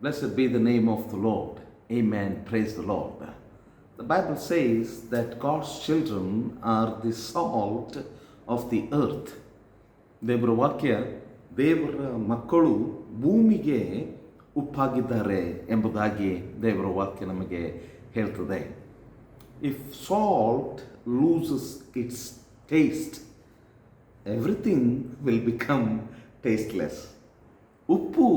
Blessed be the name of the Lord. Amen. Praise the Lord. The Bible says that God's children are the salt of the earth. ದೇವರ ವಾಕ್ಯ ದೇವರ ಮಕ್ಕಳು ಭೂಮಿಗೆ ಉಪ್ಪಾಗಿದ್ದಾರೆ ಎಂಬುದಾಗಿ ದೇವರ ವಾಕ್ಯ ನಮಗೆ ಹೇಳ್ತದೆ if salt loses its taste everything will become tasteless ಉಪ್ಪು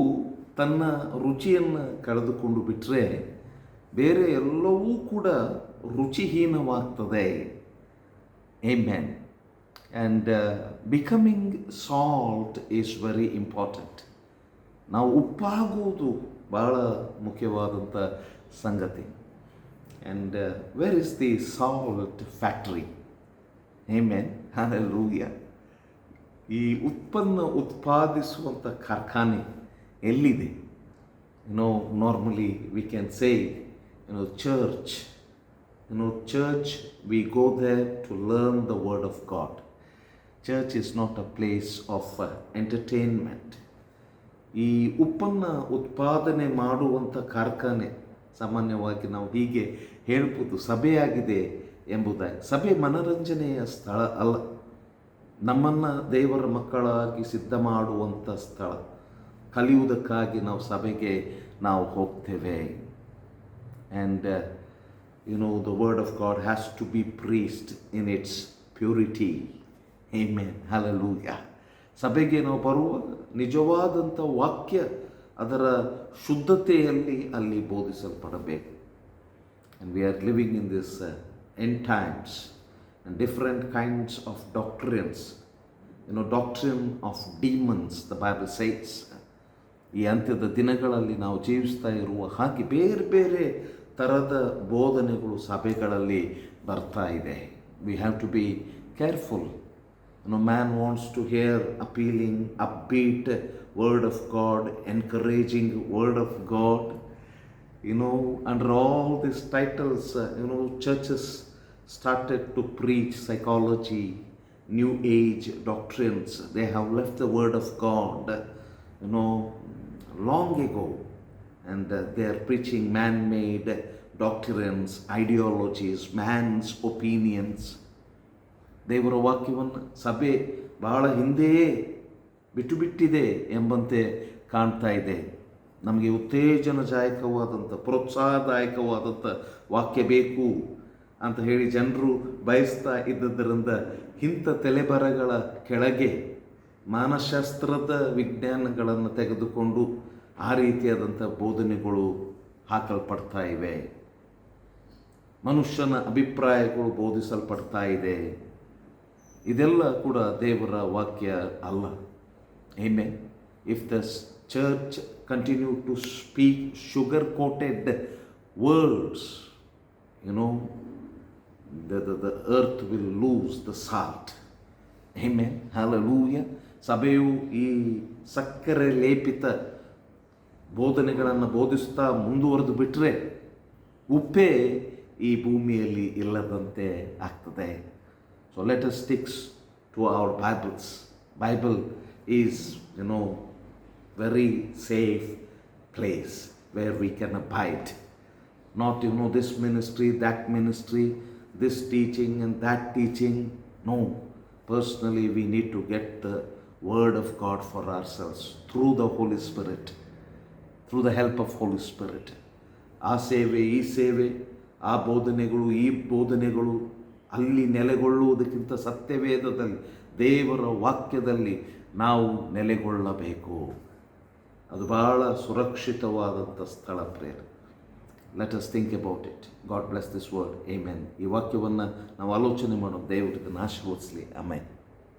ತನ್ನ ರುಚಿಯನ್ನು ಕಳೆದುಕೊಂಡು ಬಿಟ್ಟರೆ ಬೇರೆ ಎಲ್ಲವೂ ಕೂಡ ರುಚಿಹೀನವಾಗ್ತದೆ. A man and becoming salt is very important ನಾವು ಉಪ್ಪಾಗುವುದು ಬಹಳ ಮುಖ್ಯವಾದಂಥ ಸಂಗತಿ. And where is the salt factory Amen. Hallelujah. ಈ ಉತ್ಪನ್ನ ಉತ್ಪಾದಿಸುವಂಥ ಕಾರ್ಖಾನೆ ಎಲ್ಲಿದೆ? No normally we can say you know church you know church we go there to learn the word of God church is not a place of entertainment ಈ ಉಪ್ಪನ್ನು ಉತ್ಪಾದನೆ ಮಾಡುವಂಥ ಕಾರ್ಖಾನೆ ಸಾಮಾನ್ಯವಾಗಿ ನಾವು ಹೀಗೆ ಹೇಳ್ಬೋದು, ಸಭೆಯಾಗಿದೆ ಎಂಬುದಾಗಿ. ಸಭೆ ಮನರಂಜನೆಯ ಸ್ಥಳ ಅಲ್ಲ. ನಮ್ಮನ್ನು ದೇವರ ಮಕ್ಕಳಾಗಿ ಸಿದ್ಧ ಮಾಡುವಂಥ ಸ್ಥಳ. ಕಲಿಯುವುದಕ್ಕಾಗಿ ನಾವು ಸಭೆಗೆ ನಾವು ಹೋಗ್ತೇವೆ and you know the word of God has to be preached in its purity man hallelujah ಸಭೆಗೆ ನಾವು ಬರುವಾಗ ನಿಜವಾದಂಥ ವಾಕ್ಯ ಅದರ ಶುದ್ಧತೆಯಲ್ಲಿ ಅಲ್ಲಿ ಬೋಧಿಸಲ್ಪಡಬೇಕು and we are living in this end times and different kinds of doctrines. You know, doctrine of demons, the Bible says. ಈ ಅಂತ್ಯದ ದಿನಗಳಲ್ಲಿ ನಾವು ಜೀವಿಸ್ತಾ ಇರುವ ಹಾಗೆ ಬೇರೆ ಬೇರೆ ಥರದ ಬೋಧನೆಗಳು ಸಭೆಗಳಲ್ಲಿ ಬರ್ತಾ ಇದೆ we have to be careful no man wants to hear appealing upbeat word of God encouraging word of God you know, under all these titles, uh, you know, churches started to preach psychology, new age doctrines. They have left the word of God, you know, long ago. And uh, they are preaching man made doctrines, ideologies, man's opinions. ದೇವರ ವಾಕ್ಯವನ್ನು ಸಭೆ ಬಹಳ ಹಿಂದೆಯೇ ಬಿಟ್ಟು ಬಿಟ್ಟಿದೆ ಎಂಬಂತೆ ಕಾಣ್ತಾ ಇದೆ ನಮಗೆ ಉತ್ತೇಜನದಾಯಕವಾದಂಥ ಪ್ರೋತ್ಸಾಹದಾಯಕವಾದಂಥ ವಾಕ್ಯ ಬೇಕು ಅಂತ ಹೇಳಿ ಜನರು ಬಯಸ್ತಾ ಇದ್ದದರಿಂದ ಇಂಥ ತಲೆಬರಗಳ ಕೆಳಗೆ ಮಾನಶಾಸ್ತ್ರದ ವಿಜ್ಞಾನಗಳನ್ನು ತೆಗೆದುಕೊಂಡು ಆ ರೀತಿಯಾದಂಥ ಬೋಧನೆಗಳು ಹಾಕಲ್ಪಡ್ತಾ ಇವೆ. ಮನುಷ್ಯನ ಅಭಿಪ್ರಾಯಗಳು ಬೋಧಿಸಲ್ಪಡ್ತಾ ಇದೆ. ಇದೆಲ್ಲ ಕೂಡ ದೇವರ ವಾಕ್ಯ ಅಲ್ಲ. ಹೆಮ್ಮೆ if the church continue to speak sugar coated words you know the earth will lose the salt ಹೆಮ್ಮೆ ಹಲ ಲೂಯ ಸಭೆಯು ಈ ಸಕ್ಕರೆ ಲೇಪಿತ ಬೋಧನೆಗಳನ್ನು ಬೋಧಿಸ್ತಾ ಮುಂದುವರೆದು ಬಿಟ್ಟರೆ ಉಪ್ಪೇ ಈ ಭೂಮಿಯಲ್ಲಿ ಇಲ್ಲದಂತೆ ಆಗ್ತದೆ so let us sticks to our Bibles Bible is you know very safe place where we can abide. Not, you know, this ministry, that ministry, this teaching and that teaching. No. Personally, we need to get the Word of God for ourselves through the Holy Spirit, Through the help of Holy Spirit ಆ ಸೇವೆ, ಈ ಸೇವೆ, ಆ ಬೋಧನೆಗಳು, ಈ ಬೋಧನೆಗಳು ಅಲ್ಲಿ ನೆಲೆಗೊಳ್ಳುವುದಕ್ಕಿಂತ ಸತ್ಯವೇದದಲ್ಲಿ, ದೇವರ ವಾಕ್ಯದಲ್ಲಿ ನಾವು ನೆಲೆಗೊಳ್ಳಬೇಕು. ಅದು ಬಹಳ ಸುರಕ್ಷಿತವಾದಂಥ ಸ್ಥಳ prayer let us think about it God bless this word amen ಈ ವಾಕ್ಯವನ್ನು ನಾವು ಆಲೋಚನೆ ಮಾಡೋ ದೇವರು ಇದನ್ನು ಆಶೀರ್ವದಿಸಲಿ ಆಮೇಲೆ